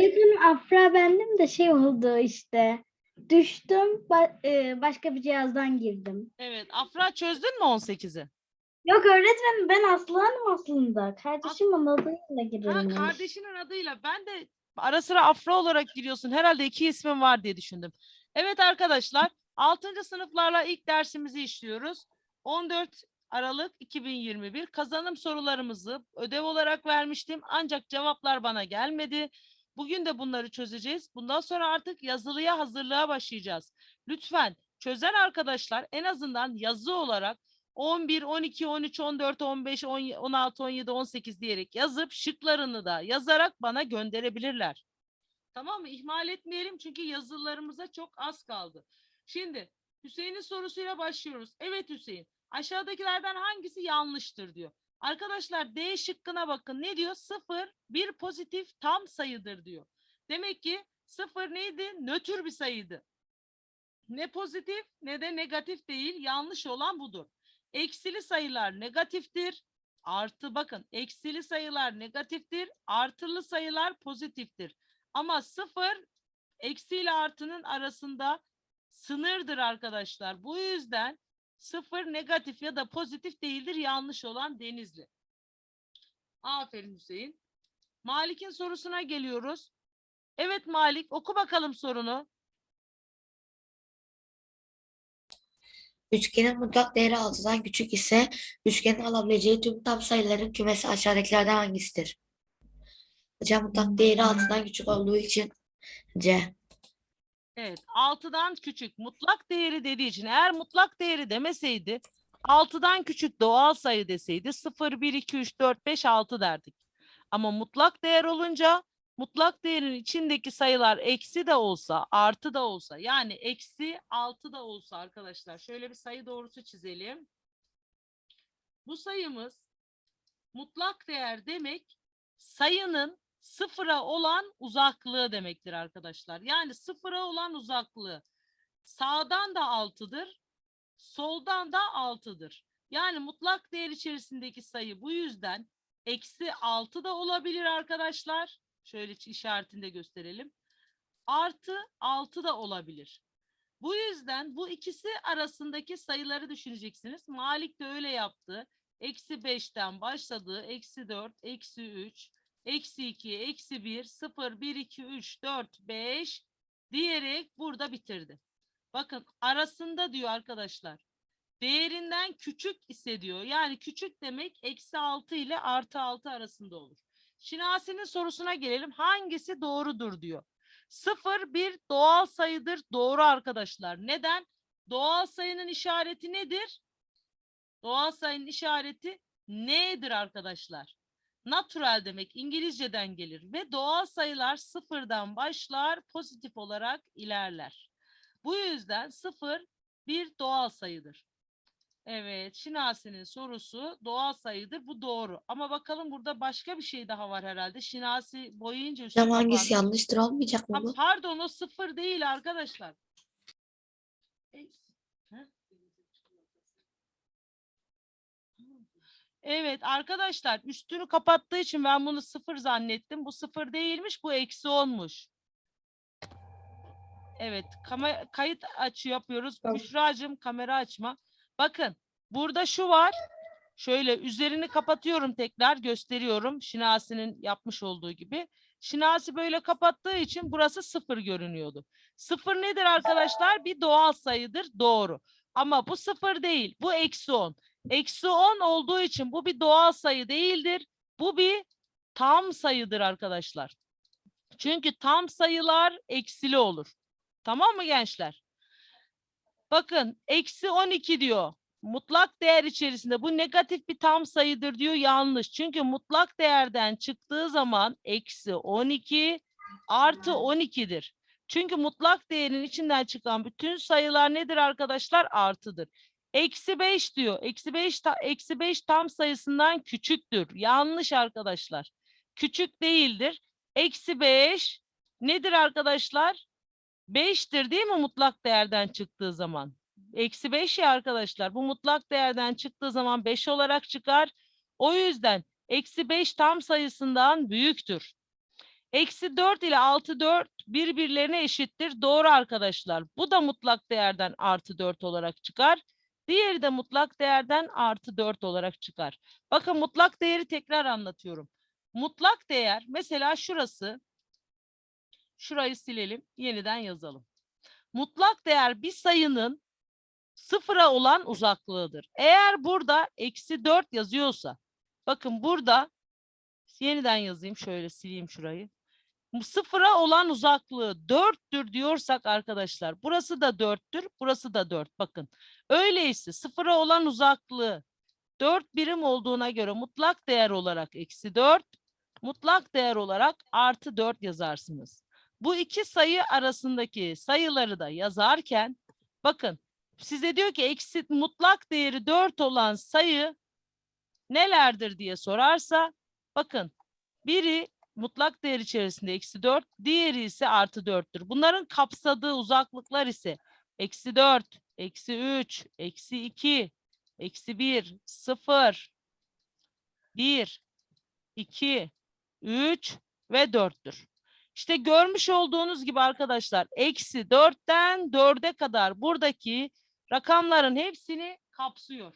Öğretmenim Afra bendim de şey oldu işte. Düştüm ba- e, başka bir cihazdan girdim. Evet. Afra çözdün mü 18'i? Yok öğretmenim ben Aslı Hanım aslında. Kardeşimin adıyla Ha, girilmiş. kardeşinin adıyla. Ben de ara sıra Afra olarak giriyorsun. Herhalde iki ismin var diye düşündüm. Evet arkadaşlar. 6. sınıflarla ilk dersimizi işliyoruz. 14 Aralık 2021 kazanım sorularımızı ödev olarak vermiştim. Ancak cevaplar bana gelmedi. Bugün de bunları çözeceğiz. Bundan sonra artık yazılıya hazırlığa başlayacağız. Lütfen çözen arkadaşlar en azından yazı olarak 11, 12, 13, 14, 15, 17, 16, 17, 18 diyerek yazıp şıklarını da yazarak bana gönderebilirler. Tamam mı? İhmal etmeyelim çünkü yazılarımıza çok az kaldı. Şimdi Hüseyin'in sorusuyla başlıyoruz. Evet Hüseyin. Aşağıdakilerden hangisi yanlıştır diyor. Arkadaşlar D şıkkına bakın. Ne diyor? Sıfır bir pozitif tam sayıdır diyor. Demek ki sıfır neydi? Nötr bir sayıydı. Ne pozitif ne de negatif değil. Yanlış olan budur. Eksili sayılar negatiftir. Artı bakın eksili sayılar negatiftir. Artılı sayılar pozitiftir. Ama sıfır eksi artının arasında sınırdır arkadaşlar. Bu yüzden sıfır negatif ya da pozitif değildir. Yanlış olan Denizli. Aferin Hüseyin. Malik'in sorusuna geliyoruz. Evet Malik oku bakalım sorunu. Üçgenin mutlak değeri 6'dan küçük ise üçgenin alabileceği tüm tam sayıların kümesi aşağıdakilerden hangisidir? Hocam mutlak değeri 6'dan küçük olduğu için C. Evet, 6'dan küçük mutlak değeri dediği için eğer mutlak değeri demeseydi 6'dan küçük doğal sayı deseydi 0, 1, 2, 3, 4, 5, 6 derdik. Ama mutlak değer olunca mutlak değerin içindeki sayılar eksi de olsa artı da olsa yani eksi 6 da olsa arkadaşlar şöyle bir sayı doğrusu çizelim. Bu sayımız mutlak değer demek sayının sıfıra olan uzaklığı demektir arkadaşlar. Yani sıfıra olan uzaklığı sağdan da 6'dır, soldan da 6'dır. Yani mutlak değer içerisindeki sayı bu yüzden eksi 6 da olabilir arkadaşlar. Şöyle işaretini de gösterelim. Artı 6 da olabilir. Bu yüzden bu ikisi arasındaki sayıları düşüneceksiniz. Malik de öyle yaptı. Eksi 5'ten başladı. Eksi 4, eksi 3, eksi 2, eksi 1, 0, 1, 2, 3, 4, 5 diyerek burada bitirdi. Bakın arasında diyor arkadaşlar. Değerinden küçük ise diyor. Yani küçük demek eksi 6 ile artı 6 arasında olur. Şinasi'nin sorusuna gelelim. Hangisi doğrudur diyor. 0 bir doğal sayıdır. Doğru arkadaşlar. Neden? Doğal sayının işareti nedir? Doğal sayının işareti nedir arkadaşlar? Natural demek İngilizceden gelir ve doğal sayılar sıfırdan başlar pozitif olarak ilerler. Bu yüzden sıfır bir doğal sayıdır. Evet, Şinasi'nin sorusu doğal sayıdır. Bu doğru. Ama bakalım burada başka bir şey daha var herhalde. Şinasi boyunca üstü Hocam hangisi yanlıştır olmayacak mı Ha, bu? pardon o sıfır değil arkadaşlar. Evet arkadaşlar üstünü kapattığı için ben bunu sıfır zannettim. Bu sıfır değilmiş bu eksi onmuş. Evet kama- kayıt açı yapıyoruz. Tamam. Büşra'cığım kamera açma. Bakın burada şu var. Şöyle üzerini kapatıyorum tekrar gösteriyorum. Şinasi'nin yapmış olduğu gibi. Şinasi böyle kapattığı için burası sıfır görünüyordu. Sıfır nedir arkadaşlar? Bir doğal sayıdır. Doğru. Ama bu sıfır değil. Bu eksi on. Eksi 10 olduğu için bu bir doğal sayı değildir. Bu bir tam sayıdır arkadaşlar. Çünkü tam sayılar eksili olur. Tamam mı gençler? Bakın eksi 12 diyor. Mutlak değer içerisinde bu negatif bir tam sayıdır diyor yanlış. Çünkü mutlak değerden çıktığı zaman eksi 12 artı 12'dir. Çünkü mutlak değerin içinden çıkan bütün sayılar nedir arkadaşlar? Artıdır. Eksi 5 diyor. Eksi 5, ta- eksi 5 tam sayısından küçüktür. Yanlış arkadaşlar. Küçük değildir. Eksi 5 nedir arkadaşlar? 5'tir değil mi mutlak değerden çıktığı zaman? Eksi 5 ya arkadaşlar. Bu mutlak değerden çıktığı zaman 5 olarak çıkar. O yüzden eksi 5 tam sayısından büyüktür. Eksi 4 ile artı 4 birbirlerine eşittir. Doğru arkadaşlar. Bu da mutlak değerden artı 4 olarak çıkar. Diğeri de mutlak değerden artı 4 olarak çıkar. Bakın mutlak değeri tekrar anlatıyorum. Mutlak değer mesela şurası. Şurayı silelim. Yeniden yazalım. Mutlak değer bir sayının sıfıra olan uzaklığıdır. Eğer burada eksi 4 yazıyorsa bakın burada yeniden yazayım şöyle sileyim şurayı. Sıfıra olan uzaklığı 4'tür diyorsak arkadaşlar burası da 4'tür burası da 4 bakın. Öyleyse sıfıra olan uzaklığı 4 birim olduğuna göre mutlak değer olarak eksi 4 mutlak değer olarak artı 4 yazarsınız. Bu iki sayı arasındaki sayıları da yazarken bakın size diyor ki eksi mutlak değeri 4 olan sayı nelerdir diye sorarsa bakın biri mutlak değer içerisinde eksi 4 diğeri ise artı 4'tür. Bunların kapsadığı uzaklıklar ise eksi 4, eksi 3, eksi 2, eksi 1, 0, 1, 2, 3 ve 4'tür. İşte görmüş olduğunuz gibi arkadaşlar eksi 4'ten 4'e kadar buradaki rakamların hepsini kapsıyor.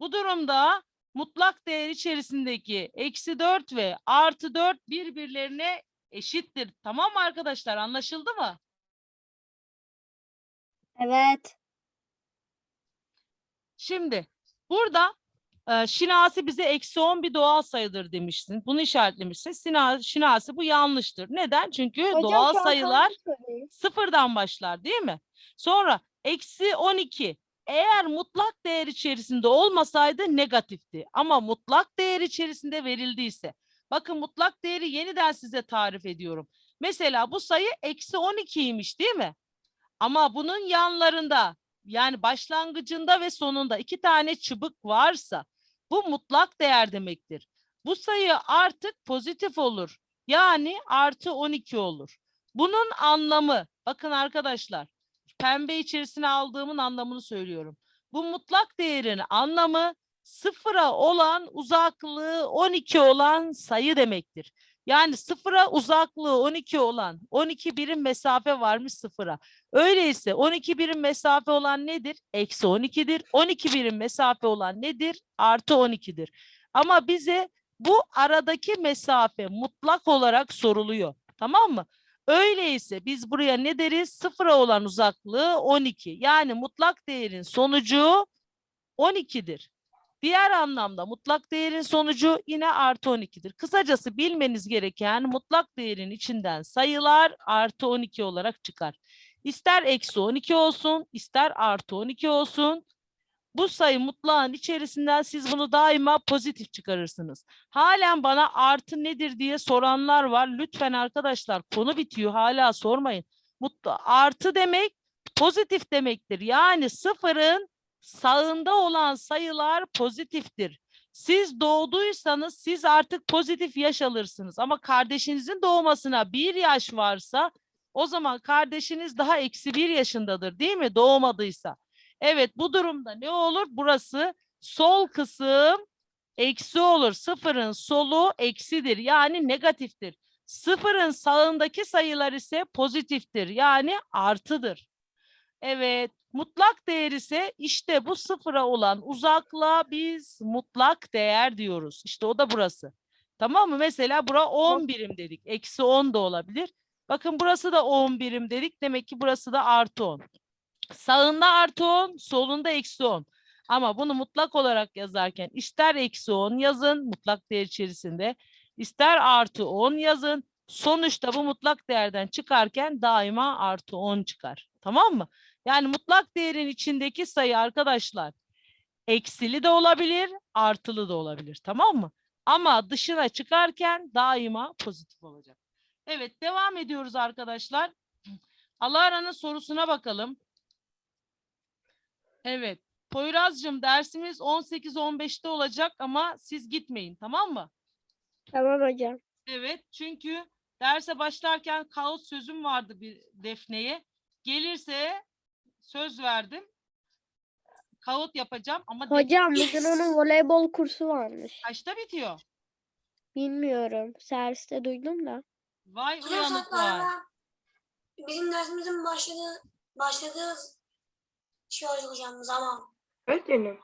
Bu durumda mutlak değer içerisindeki eksi 4 ve artı 4 birbirlerine eşittir. Tamam mı arkadaşlar anlaşıldı mı? Evet. Şimdi burada e, şinasi bize eksi 10 bir doğal sayıdır demiştin. Bunu işaretlemişsin. Sina, şinasi bu yanlıştır. Neden? Çünkü doğal sayılar sıfırdan başlar değil mi? Sonra eksi 12 eğer mutlak değer içerisinde olmasaydı negatifti. Ama mutlak değer içerisinde verildiyse. Bakın mutlak değeri yeniden size tarif ediyorum. Mesela bu sayı eksi 12'ymiş değil mi? Ama bunun yanlarında yani başlangıcında ve sonunda iki tane çıbık varsa bu mutlak değer demektir. Bu sayı artık pozitif olur. Yani artı 12 olur. Bunun anlamı bakın arkadaşlar pembe içerisine aldığımın anlamını söylüyorum. Bu mutlak değerin anlamı sıfıra olan uzaklığı 12 olan sayı demektir. Yani sıfıra uzaklığı 12 olan 12 birim mesafe varmış sıfıra. Öyleyse 12 birim mesafe olan nedir? Eksi 12'dir. 12 birim mesafe olan nedir? Artı 12'dir. Ama bize bu aradaki mesafe mutlak olarak soruluyor. Tamam mı? Öyleyse biz buraya ne deriz? Sıfıra olan uzaklığı 12. Yani mutlak değerin sonucu 12'dir. Diğer anlamda mutlak değerin sonucu yine artı 12'dir. Kısacası bilmeniz gereken mutlak değerin içinden sayılar artı 12 olarak çıkar. İster eksi 12 olsun, ister artı 12 olsun. Bu sayı mutlağın içerisinden siz bunu daima pozitif çıkarırsınız. Halen bana artı nedir diye soranlar var. Lütfen arkadaşlar konu bitiyor hala sormayın. Mutlu, artı demek pozitif demektir. Yani sıfırın sağında olan sayılar pozitiftir. Siz doğduysanız siz artık pozitif yaş alırsınız. Ama kardeşinizin doğmasına bir yaş varsa o zaman kardeşiniz daha eksi bir yaşındadır değil mi? Doğmadıysa. Evet bu durumda ne olur? Burası sol kısım eksi olur. Sıfırın solu eksidir yani negatiftir. Sıfırın sağındaki sayılar ise pozitiftir yani artıdır. Evet mutlak değer ise işte bu sıfıra olan uzaklığa biz mutlak değer diyoruz. İşte o da burası. Tamam mı? Mesela bura 10 birim dedik. Eksi 10 da olabilir. Bakın burası da 10 birim dedik. Demek ki burası da artı 10. Sağında artı 10, solunda eksi 10. Ama bunu mutlak olarak yazarken ister eksi 10 yazın mutlak değer içerisinde, ister artı 10 yazın. Sonuçta bu mutlak değerden çıkarken daima artı 10 çıkar. Tamam mı? Yani mutlak değerin içindeki sayı arkadaşlar eksili de olabilir, artılı da olabilir. Tamam mı? Ama dışına çıkarken daima pozitif olacak. Evet devam ediyoruz arkadaşlar. Alara'nın sorusuna bakalım. Evet. Poyraz'cığım dersimiz 18-15'te olacak ama siz gitmeyin tamam mı? Tamam hocam. Evet çünkü derse başlarken kaos sözüm vardı bir Defne'ye. Gelirse söz verdim. Kağıt yapacağım ama Hocam bugün onun voleybol kursu varmış. kaçta bitiyor? Bilmiyorum. Serviste duydum da. Vay Hocam uyanık saat vay. galiba bizim dersimizin başladığı başladığı şey hocam zaman. Öğretmenim,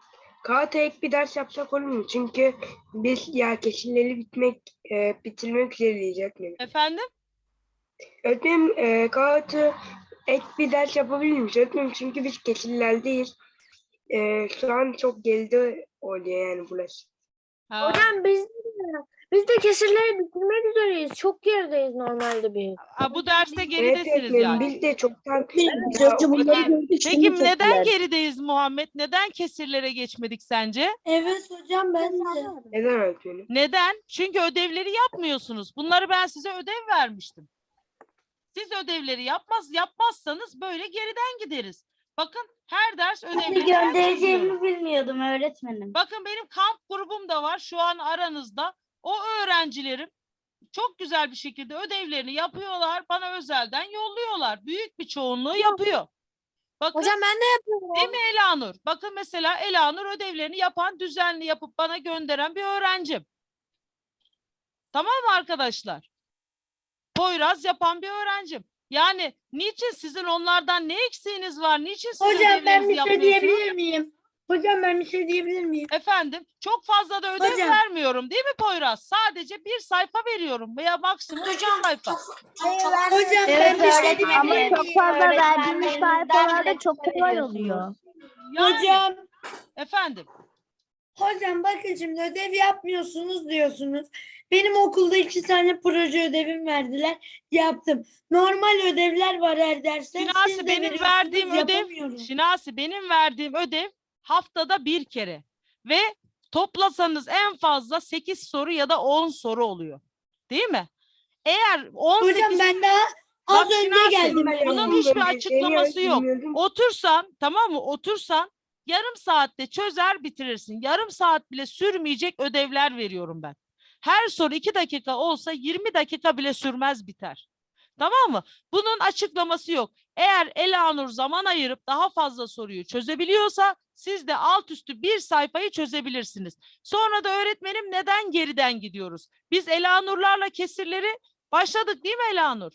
kağıta ek bir ders yapsak olur mu? Çünkü biz ya kesinleri bitmek, e, bitirmek üzereyiz öğretmenim. Efendim? Öğretmenim, e, kağıtı ek bir ders yapabilir miyiz öğretmenim? Çünkü biz kesinlerdeyiz. E, şu an çok geride oluyor yani burası. Ha, Hocam biz biz de kesirleri bitirmek üzereyiz. Çok gerideyiz normalde biz. ha, bu derste Evet geridesiniz yani. biz de çoktan... Peki, peki neden gerideyiz Muhammed? Neden kesirlere geçmedik sence? Evet hocam ben de. Neden öğretmenim? Neden? Çünkü ödevleri yapmıyorsunuz. Bunları ben size ödev vermiştim. Siz ödevleri yapmaz yapmazsanız böyle geriden gideriz. Bakın her ders ödevleri ben çözüyorum. bilmiyordum öğretmenim. Bakın benim kamp grubum da var şu an aranızda. O öğrencilerim çok güzel bir şekilde ödevlerini yapıyorlar. Bana özelden yolluyorlar. Büyük bir çoğunluğu yapıyor. Bakın Hocam ben de yapıyorum. değil mi Elanur? Bakın mesela Elanur ödevlerini yapan, düzenli yapıp bana gönderen bir öğrencim. Tamam mı arkadaşlar? Poyraz yapan bir öğrencim. Yani niçin sizin onlardan ne eksiğiniz var? Niçin siz Hocam ben bir şey diyebilir miyim? Hocam ben bir şey diyebilir miyim? Efendim çok fazla da ödev Hocam. vermiyorum değil mi Poyraz? Sadece bir sayfa veriyorum veya maksimum Hocam sayfa. çok çok çok Hocam Evet ben bir şey diyebilir Ama miyim? çok fazla verdiğiniz Öğretmenlerinizden sayfalarda çok kolay oluyor. Yani, Hocam, efendim hocam bakın şimdi ödev yapmıyorsunuz diyorsunuz. Benim okulda iki tane proje ödevim verdiler. Yaptım. Normal ödevler var her derste. Şinasi, benim verdiğim ödev-. Şinasi benim verdiğim ödev haftada bir kere ve toplasanız en fazla 8 soru ya da 10 soru oluyor. Değil mi? Eğer 18 Hocam ben daha az önce Şinasi, geldim. bunun hiçbir açıklaması yok. otursan tamam mı? Otursan yarım saatte çözer bitirirsin. Yarım saat bile sürmeyecek ödevler veriyorum ben. Her soru iki dakika olsa 20 dakika bile sürmez biter. Tamam mı? Bunun açıklaması yok. Eğer Elanur zaman ayırıp daha fazla soruyu çözebiliyorsa siz de alt üstü bir sayfayı çözebilirsiniz. Sonra da öğretmenim neden geriden gidiyoruz? Biz Elanurlarla kesirleri başladık değil mi Elanur?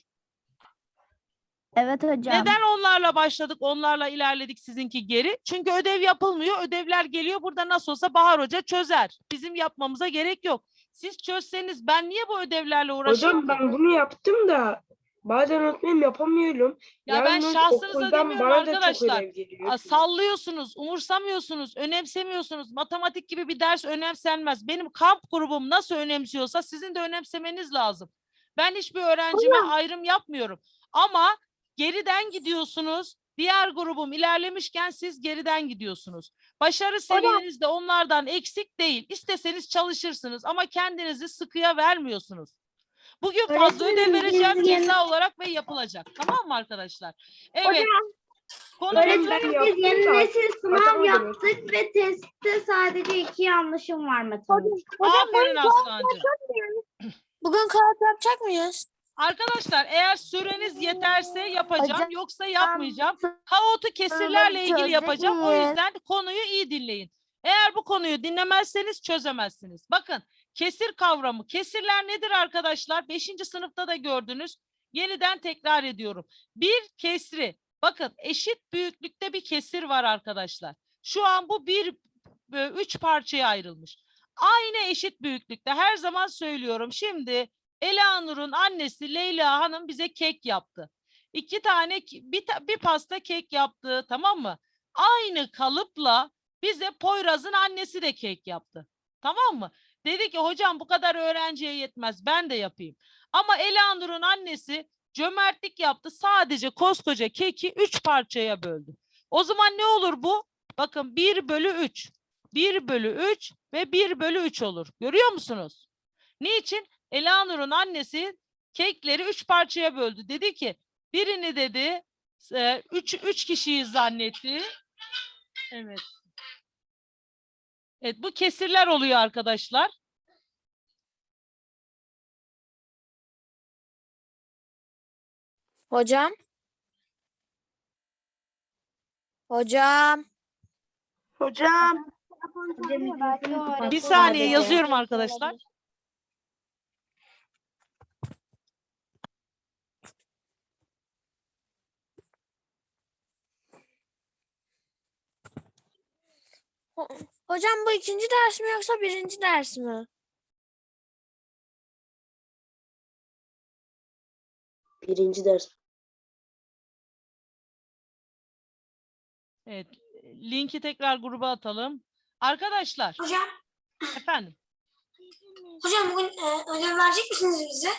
Evet hocam. Neden onlarla başladık, onlarla ilerledik sizinki geri? Çünkü ödev yapılmıyor, ödevler geliyor. Burada nasıl olsa Bahar Hoca çözer. Bizim yapmamıza gerek yok. Siz çözseniz ben niye bu ödevlerle uğraşıyorum? Hocam ben bunu yaptım da bazen öğretmenim yapamıyorum. Ya ben Yalnız şahsınıza okuldan demiyorum bana da çok arkadaşlar. ödev geliyor. Aa, Sallıyorsunuz, umursamıyorsunuz, önemsemiyorsunuz. Matematik gibi bir ders önemsenmez. Benim kamp grubum nasıl önemsiyorsa sizin de önemsemeniz lazım. Ben hiçbir öğrencime ayrım yapmıyorum. Ama geriden gidiyorsunuz. Diğer grubum ilerlemişken siz geriden gidiyorsunuz. Başarı seviyeniz de onlardan eksik değil. İsteseniz çalışırsınız ama kendinizi sıkıya vermiyorsunuz. Bugün fazla ödev Öğretmenim, biz vereceğim yeni- ceza olarak ve yapılacak. Tamam mı arkadaşlar? Evet. Konumuz Öğretmenim, biz yeni nesil sınav yaptık ve testte sadece iki yanlışım var matematik. Aferin Aslancığım. Bugün kağıt yapacak mıyız? Arkadaşlar eğer süreniz yeterse yapacağım Hocam, yoksa yapmayacağım. Kaotu kesirlerle ilgili çözecek yapacağım. O miyiz? yüzden konuyu iyi dinleyin. Eğer bu konuyu dinlemezseniz çözemezsiniz. Bakın kesir kavramı. Kesirler nedir arkadaşlar? Beşinci sınıfta da gördünüz. Yeniden tekrar ediyorum. Bir kesri. Bakın eşit büyüklükte bir kesir var arkadaşlar. Şu an bu bir e, üç parçaya ayrılmış. Aynı eşit büyüklükte. Her zaman söylüyorum. Şimdi Elanur'un annesi Leyla Hanım bize kek yaptı. İki tane bir, bir pasta kek yaptı tamam mı? Aynı kalıpla bize Poyraz'ın annesi de kek yaptı. Tamam mı? Dedi ki hocam bu kadar öğrenciye yetmez ben de yapayım. Ama Elanur'un annesi cömertlik yaptı. Sadece koskoca keki üç parçaya böldü. O zaman ne olur bu? Bakın 1 bölü 3. 1 bölü 3 ve 1 bölü 3 olur. Görüyor musunuz? Niçin? Elanur'un annesi kekleri üç parçaya böldü. Dedi ki birini dedi e, üç, üç kişiyi zannetti. Evet. Evet bu kesirler oluyor arkadaşlar. Hocam. Hocam. Hocam. Bir saniye yazıyorum arkadaşlar. Hocam bu ikinci ders mi yoksa birinci ders mi? Birinci ders. Evet. Linki tekrar gruba atalım. Arkadaşlar, Hocam, efendim. hocam bugün e, ödev verecek misiniz bize?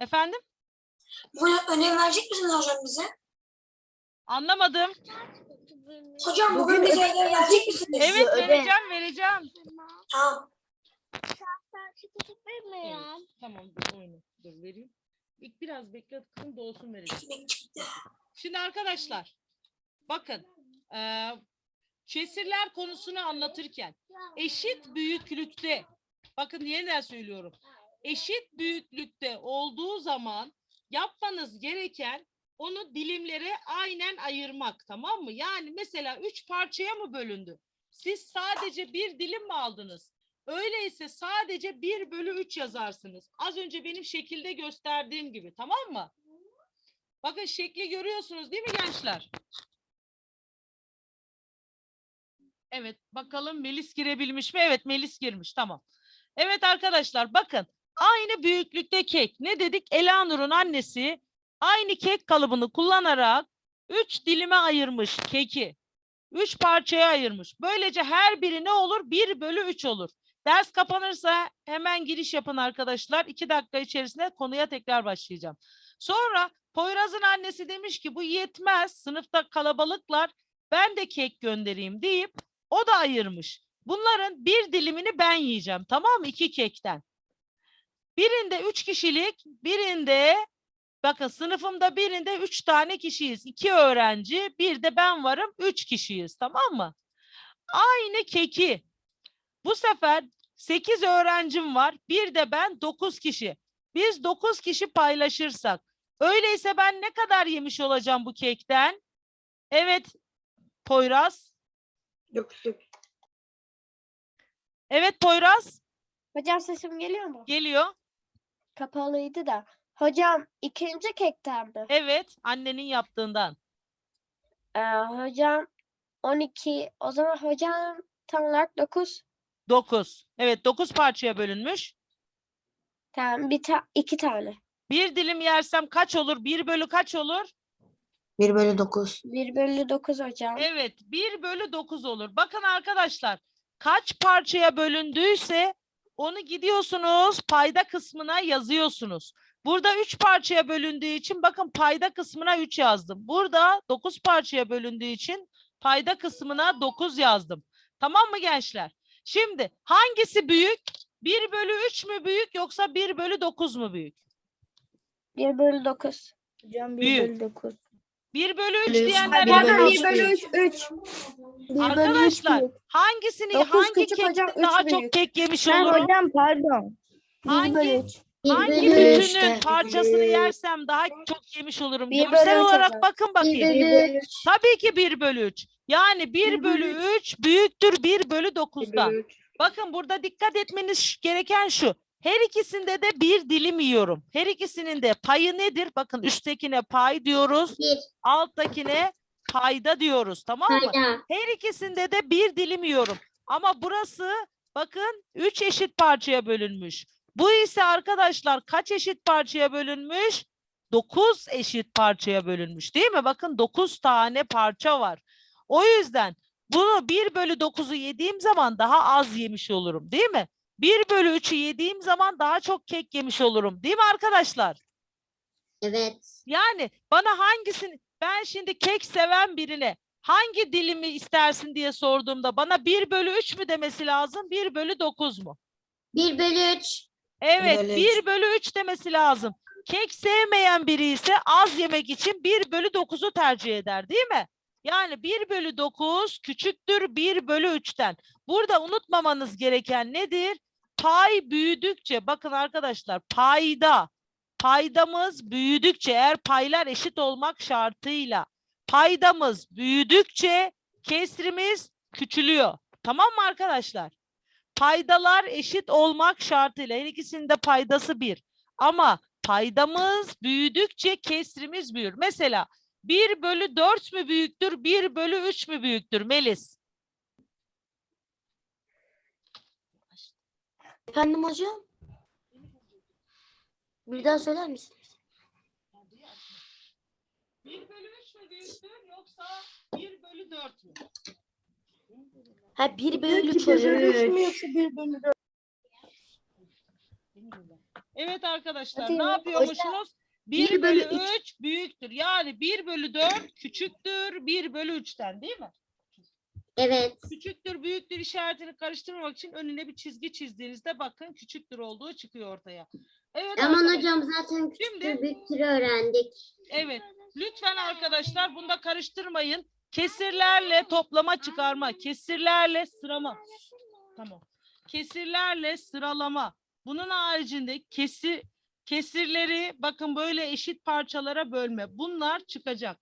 Efendim? Bugün ödev verecek misiniz hocam bize? Anlamadım. Hocam bugün bize ödev verecek misiniz? Evet, vereceğim, vereceğim. Tamam. Evet, tamam, dur oyna. Dur vereyim. İlk biraz bekle kızım dolsun vereceğim. Şimdi arkadaşlar, bakın. eee kesirler konusunu anlatırken eşit büyüklükte, bakın yeniden söylüyorum. Eşit büyüklükte olduğu zaman yapmanız gereken onu dilimlere aynen ayırmak tamam mı? Yani mesela üç parçaya mı bölündü? Siz sadece bir dilim mi aldınız? Öyleyse sadece 1 bölü 3 yazarsınız. Az önce benim şekilde gösterdiğim gibi tamam mı? Bakın şekli görüyorsunuz değil mi gençler? Evet bakalım Melis girebilmiş mi? Evet Melis girmiş tamam. Evet arkadaşlar bakın aynı büyüklükte kek. Ne dedik? Elanur'un annesi aynı kek kalıbını kullanarak 3 dilime ayırmış keki. 3 parçaya ayırmış. Böylece her biri ne olur? 1 bölü 3 olur. Ders kapanırsa hemen giriş yapın arkadaşlar. 2 dakika içerisinde konuya tekrar başlayacağım. Sonra Poyraz'ın annesi demiş ki bu yetmez. Sınıfta kalabalıklar. Ben de kek göndereyim deyip o da ayırmış. Bunların bir dilimini ben yiyeceğim. Tamam mı? İki kekten. Birinde üç kişilik, birinde bakın sınıfımda birinde üç tane kişiyiz. İki öğrenci, bir de ben varım. Üç kişiyiz. Tamam mı? Aynı keki. Bu sefer sekiz öğrencim var. Bir de ben dokuz kişi. Biz dokuz kişi paylaşırsak. Öyleyse ben ne kadar yemiş olacağım bu kekten? Evet Poyraz. Dokuz. Evet Poyraz Hocam sesim geliyor mu? geliyor. Kapalıydı da. Hocam ikinci kekten mi? Evet annenin yaptığından. Ee, hocam 12. O zaman hocam tam olarak 9. 9. Evet 9 parçaya bölünmüş. Tamam bir ta iki tane. Bir dilim yersem kaç olur? 1 bölü kaç olur? 1 bölü 9. 1 bölü 9 hocam. Evet 1 bölü 9 olur. Bakın arkadaşlar kaç parçaya bölündüyse onu gidiyorsunuz payda kısmına yazıyorsunuz. Burada 3 parçaya bölündüğü için bakın payda kısmına 3 yazdım. Burada 9 parçaya bölündüğü için payda kısmına 9 yazdım. Tamam mı gençler? Şimdi hangisi büyük? 1 bölü 3 mü büyük yoksa 1 bölü 9 mu büyük? 1 bölü 9. Hocam Büyük. 1 bölü 9. 1 bölü 3 Bölü üç, diyenler bir bölü üç büyük. 3. Arkadaşlar hangisini Dokuz hangi küçük kekte hocam, üç daha çok büyük. kek yemiş olurum? hocam pardon. Hangi hangi bölü bütünün üçte. parçasını yersem daha çok yemiş olurum? Bir Görsel olarak bakın bakayım. Tabii ki 1 bölü 3. Yani 1 bölü 3 büyüktür 1 bölü Bir 9'dan. bölü üç. Bakın burada dikkat etmeniz gereken şu. Her ikisinde de bir dilim yiyorum. Her ikisinin de payı nedir? Bakın üsttekine pay diyoruz. Alttakine payda diyoruz. Tamam mı? Her ikisinde de bir dilim yiyorum. Ama burası bakın 3 eşit parçaya bölünmüş. Bu ise arkadaşlar kaç eşit parçaya bölünmüş? 9 eşit parçaya bölünmüş değil mi? Bakın 9 tane parça var. O yüzden bunu 1 bölü 9'u yediğim zaman daha az yemiş olurum değil mi? 1 bölü 3'ü yediğim zaman daha çok kek yemiş olurum değil mi arkadaşlar? Evet. Yani bana hangisini ben şimdi kek seven birine hangi dilimi istersin diye sorduğumda bana 1 bölü 3 mü demesi lazım 1 bölü 9 mu? 1 bölü 3. Evet bölü 1 üç. bölü 3 demesi lazım. Kek sevmeyen biri ise az yemek için 1 bölü 9'u tercih eder değil mi? Yani 1 bölü 9 küçüktür 1 bölü 3'ten. Burada unutmamanız gereken nedir? Pay büyüdükçe bakın arkadaşlar payda paydamız büyüdükçe eğer paylar eşit olmak şartıyla paydamız büyüdükçe kesrimiz küçülüyor. Tamam mı arkadaşlar? Paydalar eşit olmak şartıyla her ikisinin de paydası bir. Ama paydamız büyüdükçe kesrimiz büyür. Mesela 1 bölü 4 mü büyüktür, 1 bölü 3 mü büyüktür Melis? Efendim hocam? Bir daha söyler misiniz? 1 bölü 3 mü büyüktür yoksa 1 bölü 4 mü? Ha 1 Diyor bölü ki 3 bir bölü bir dört? Evet arkadaşlar Hadi ne hocam. yapıyormuşsunuz? 1 Bir bölü bölü 3 büyüktür. Yani 1 bölü 4 küçüktür 1 bölü 3'ten değil mi? Evet. Küçüktür büyüktür işaretini karıştırmamak için önüne bir çizgi çizdiğinizde bakın küçüktür olduğu çıkıyor ortaya. Evet Aman arkadaşlar. hocam zaten Şimdi- küçüktür büyüktür öğrendik. Evet. Lütfen arkadaşlar bunu da karıştırmayın. Kesirlerle toplama çıkarma, kesirlerle sırama. Tamam. Kesirlerle sıralama. Bunun haricinde kesir kesirleri bakın böyle eşit parçalara bölme. Bunlar çıkacak.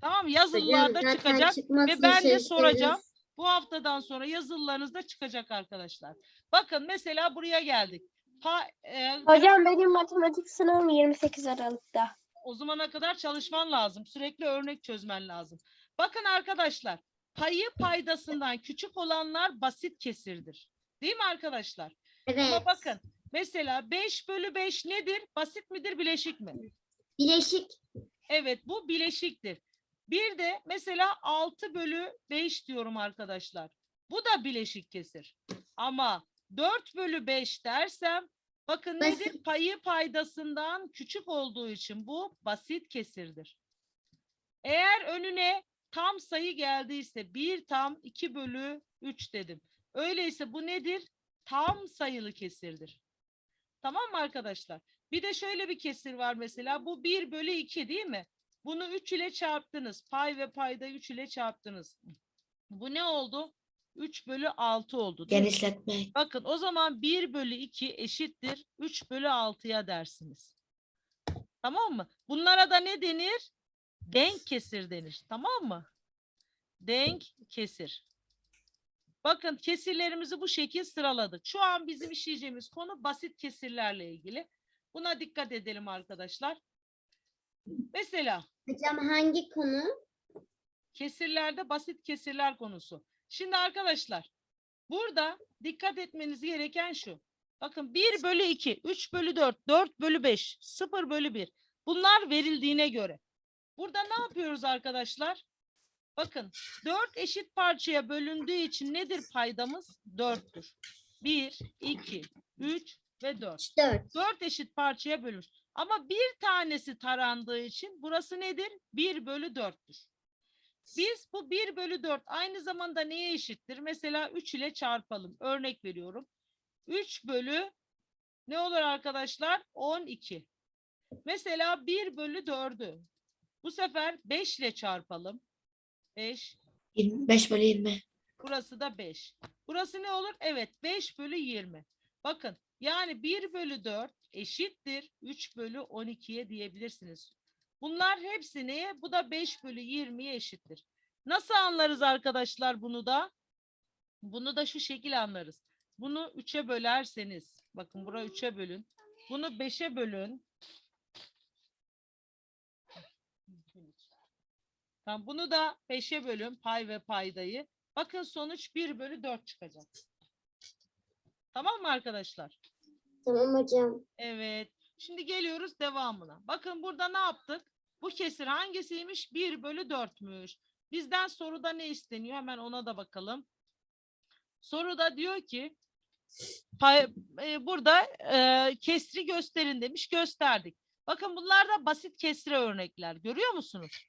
Tamam? Hocam Yazılılarda çıkacak. ve ben de şey soracağım. Bu haftadan sonra yazılılarınızda çıkacak arkadaşlar. Bakın mesela buraya geldik. Pa, e, Hocam benim matematik sınavım 28 Aralık'ta. O zamana kadar çalışman lazım. Sürekli örnek çözmen lazım. Bakın arkadaşlar, payı paydasından küçük olanlar basit kesirdir. Değil mi arkadaşlar? Evet. Ama bakın mesela 5 bölü 5 nedir? Basit midir, bileşik mi? Bileşik. Evet bu bileşiktir. Bir de mesela 6 bölü 5 diyorum arkadaşlar. Bu da bileşik kesir. Ama 4 bölü 5 dersem bakın Basit. nedir? Payı paydasından küçük olduğu için bu basit kesirdir. Eğer önüne tam sayı geldiyse 1 tam 2 bölü 3 dedim. Öyleyse bu nedir? Tam sayılı kesirdir. Tamam mı arkadaşlar? Bir de şöyle bir kesir var mesela. Bu 1 bölü 2 değil mi? Bunu 3 ile çarptınız. Pay ve payda 3 ile çarptınız. Bu ne oldu? 3 bölü 6 oldu. Genişletmek. Bakın o zaman 1 bölü 2 eşittir 3 bölü 6'ya dersiniz. Tamam mı? Bunlara da ne denir? Denk kesir denir. Tamam mı? Denk kesir. Bakın kesirlerimizi bu şekil sıraladık. Şu an bizim işleyeceğimiz konu basit kesirlerle ilgili. Buna dikkat edelim arkadaşlar. Mesela Hocam hangi konu? kesirlerde basit kesirler konusu. Şimdi arkadaşlar burada dikkat etmeniz gereken şu. Bakın 1 bölü 2, 3 bölü 4, 4 bölü 5, 0 bölü 1. Bunlar verildiğine göre. Burada ne yapıyoruz arkadaşlar? Bakın 4 eşit parçaya bölündüğü için nedir paydamız? 4'tür. 1, 2, 3 ve 4. 4. 4 eşit parçaya bölünür. Ama bir tanesi tarandığı için burası nedir? 1 bölü 4'tür. Biz bu 1 bölü 4 aynı zamanda neye eşittir? Mesela 3 ile çarpalım. Örnek veriyorum. 3 bölü ne olur arkadaşlar? 12. Mesela 1 bölü 4'ü. Bu sefer 5 ile çarpalım. 5. 25 bölü 20. Burası da 5. Burası ne olur? Evet 5 bölü 20. Bakın yani 1 bölü 4 eşittir 3 bölü 12'ye diyebilirsiniz. Bunlar hepsi neye? Bu da 5 bölü 20'ye eşittir. Nasıl anlarız arkadaşlar bunu da? Bunu da şu şekil anlarız. Bunu 3'e bölerseniz, bakın buraya 3'e bölün. Bunu 5'e bölün. Tamam, bunu da 5'e bölün pay ve paydayı. Bakın sonuç 1 bölü 4 çıkacak. Tamam mı arkadaşlar? Tamam hocam. Evet. Şimdi geliyoruz devamına. Bakın burada ne yaptık? Bu kesir hangisiymiş? 1 bölü 4'müş. Bizden soruda ne isteniyor? Hemen ona da bakalım. Soruda diyor ki pay, e, burada e, kesri gösterin demiş. Gösterdik. Bakın bunlar da basit kesre örnekler. Görüyor musunuz?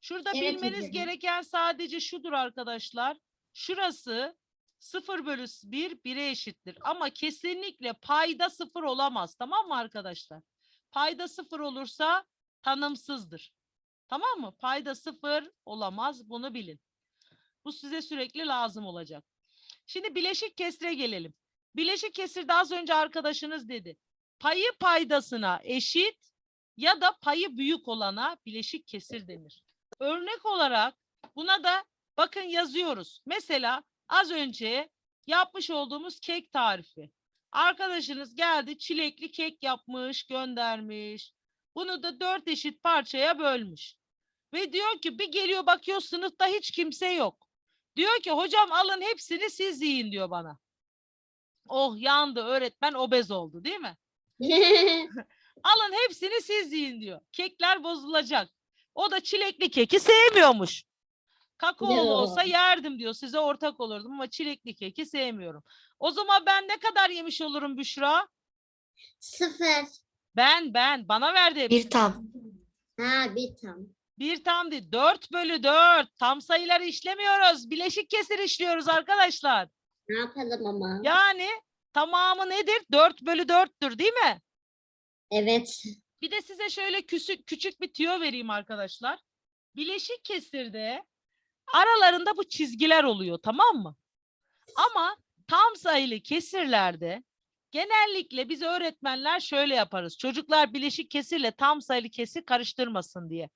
Şurada Evet bilmeniz hocam. gereken sadece şudur arkadaşlar. Şurası 0 bölü 1 1'e eşittir. Ama kesinlikle payda 0 olamaz. Tamam mı arkadaşlar? Payda 0 olursa tanımsızdır. Tamam mı? Payda 0 olamaz. Bunu bilin. Bu size sürekli lazım olacak. Şimdi bileşik kesire gelelim. Bileşik kesirde az önce arkadaşınız dedi. Payı paydasına eşit ya da payı büyük olana bileşik kesir denir. Örnek olarak buna da bakın yazıyoruz. Mesela az önce yapmış olduğumuz kek tarifi. Arkadaşınız geldi çilekli kek yapmış, göndermiş. Bunu da dört eşit parçaya bölmüş. Ve diyor ki bir geliyor bakıyor sınıfta hiç kimse yok. Diyor ki hocam alın hepsini siz yiyin diyor bana. Oh yandı öğretmen obez oldu değil mi? Alın hepsini siz yiyin diyor. Kekler bozulacak. O da çilekli keki sevmiyormuş. Kakaolu olsa yerdim diyor. Size ortak olurdum ama çilekli keki sevmiyorum. O zaman ben ne kadar yemiş olurum Büşra? Sıfır. Ben ben bana verdi. Bir tam. Ha bir tam. Bir tam değil. 4 bölü 4. Tam sayıları işlemiyoruz. Bileşik kesir işliyoruz arkadaşlar. Ne yapalım ama? Yani tamamı nedir? 4 bölü 4'tür değil mi? Evet. Bir de size şöyle küçük, küçük bir tüyo vereyim arkadaşlar. Bileşik kesirde aralarında bu çizgiler oluyor tamam mı? Ama tam sayılı kesirlerde genellikle biz öğretmenler şöyle yaparız. Çocuklar bileşik kesirle tam sayılı kesir karıştırmasın diye.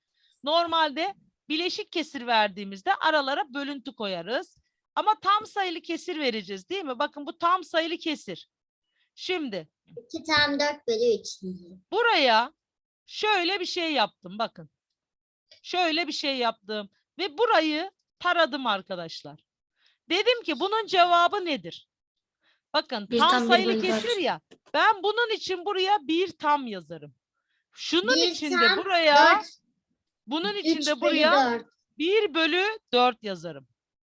Normalde bileşik kesir verdiğimizde aralara bölüntü koyarız. Ama tam sayılı kesir vereceğiz değil mi? Bakın bu tam sayılı kesir. Şimdi İki tam dört bölü üç. buraya şöyle bir şey yaptım bakın. Şöyle bir şey yaptım ve burayı taradım arkadaşlar. Dedim ki bunun cevabı nedir? Bakın Bir tam tam sayılı kesir ya. Ben bunun için buraya bir tam yazarım. Şunun Bir için de buraya, Dört. bunun için de buraya dört. 1 bölü 4 yazarım.